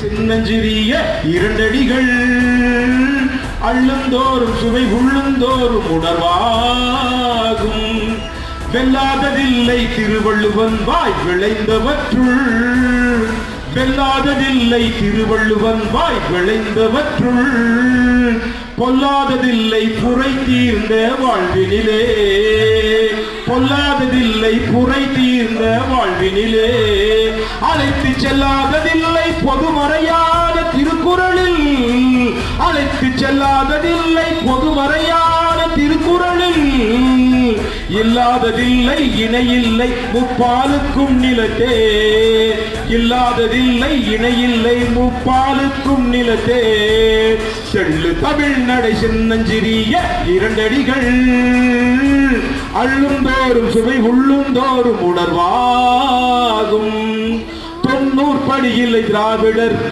சின்னஞ்சிறிய இரண்டடிகள். அள்ளுந்தோறும் சுவை உள்ளுந்தோறும் உணர்வாகும். வெல்லாததில்லை திருவள்ளுவன் வாய் விளைந்தவற்றுள். வெல்லாததில்லை திருவள்ளுவன் வாய் விளைந்தவற்றுள். பொல்லாததில்லை புரை தீர்ந்த வாழ்வினிலே. பொல்லாததில்லை புரை தீர்ந்த வாழ்வினிலே. அழைத்து செல்லாததில்லை பொதுமறையான திருக்குறளில். அழைத்து செல்லாததில்லை பொதுமறையான திருக்குறளில். இல்லாததில்லை இணையில்லை முப்பாலுக்கும் நிலத்தே. இல்லாததில்லை இணையில்லை முப்பாலுக்கும் நிலத்தே. செல்லு தமிழ் நடை சின்னஞ்சிறிய இரண்டடிகள். அள்ளும் தோறும் சுவை உள்ளும் தோறும் உணர்வா. படியில்லை திராவிடர்